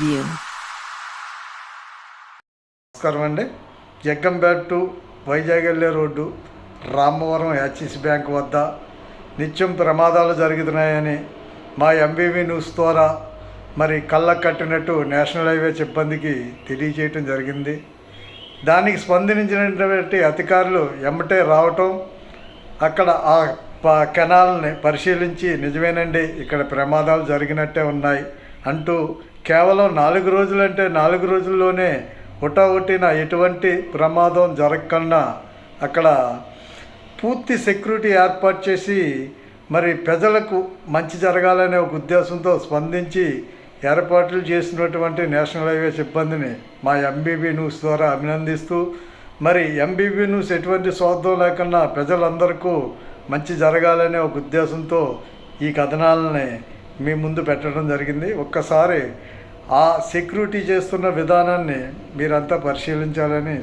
you. నమస్కారం అండి Jaggampeta to Vizag వెళ్ళే రోడ్డు రామవరం యాక్సిస్ బ్యాంక్ వద్ద నిత్యం ప్రమాదాలు జరుగుతున్నాయని మా ఎంబీవీ న్యూస్ ద్వారా మరి కళ్ళకు కట్టినట్టు నేషనల్ హైవే సిబ్బందికి తెలియజేయటం జరిగింది దానికి స్పందించినటువంటి అధికారులు ఎమ్మటే రావటం అక్కడ ఆ కెనాల్ని పరిశీలించి నిజమేనండి ఇక్కడ ప్రమాదాలు జరిగినట్టే ఉన్నాయి అంటూ కేవలం నాలుగు రోజులంటే నాలుగు రోజుల్లోనే హుటాహుటిన ఎటువంటి ప్రమాదం జరగకుండా అక్కడ పూర్తి సెక్యూరిటీ ఏర్పాటు చేసి మరి ప్రజలకు మంచి జరగాలనే ఒక ఉద్దేశంతో స్పందించి ఏర్పాట్లు చేసినటువంటి నేషనల్ హైవే సిబ్బందిని మా ఎంబీబీ న్యూస్ ద్వారా అభినందిస్తూ మరి ఎంబీబీ న్యూస్ ఎటువంటి స్వార్థం లేకుండా ప్రజలందరికీ మంచి జరగాలనే ఒక ఉద్దేశంతో ఈ కథనాలని మీ ముందు పెట్టడం జరిగింది. ఒక్కసారి ఆ సెక్యూరిటీ చేస్తున్న విధానాన్ని మీరంతా పరిశీలించాలని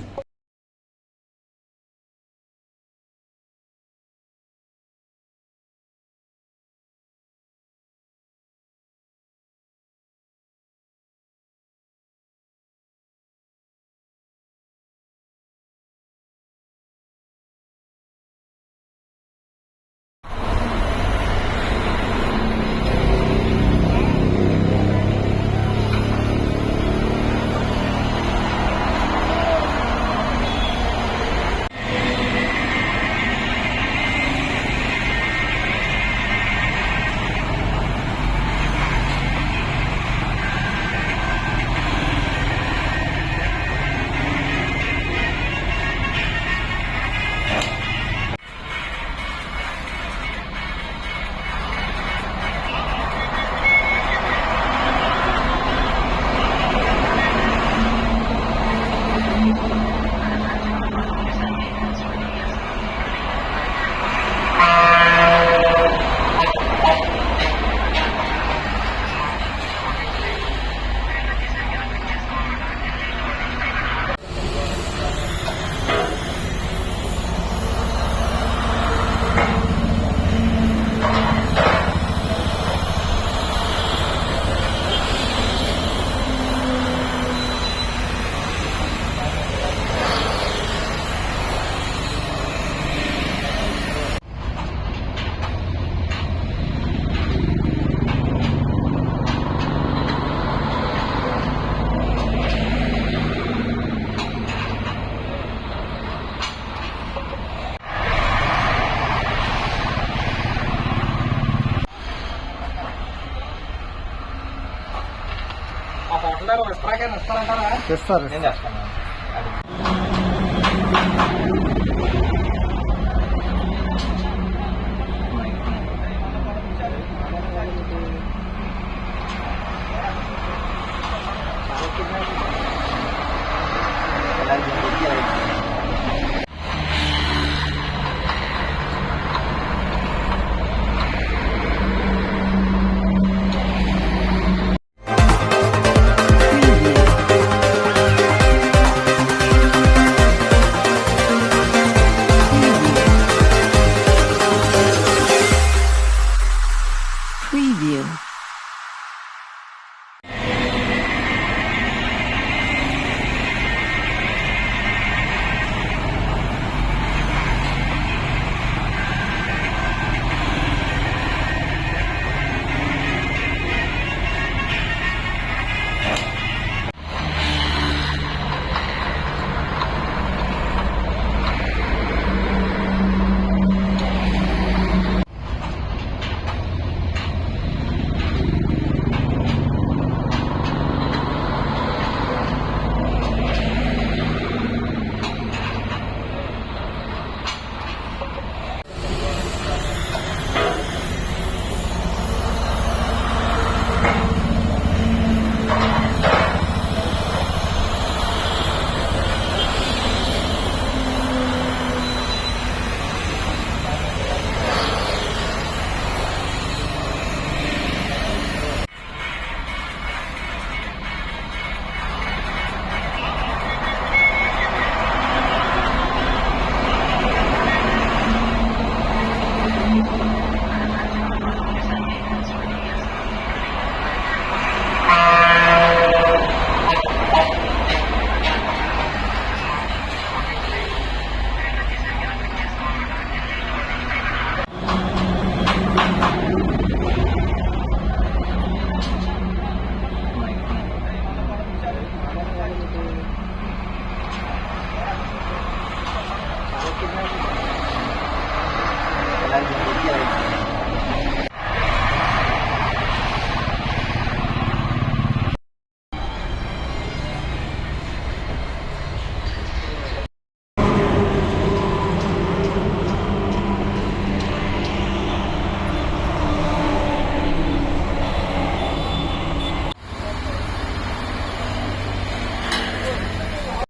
హోటల్ ఇస్తారా ఇస్తారంటారా తెస్తారు నేను చేస్తాను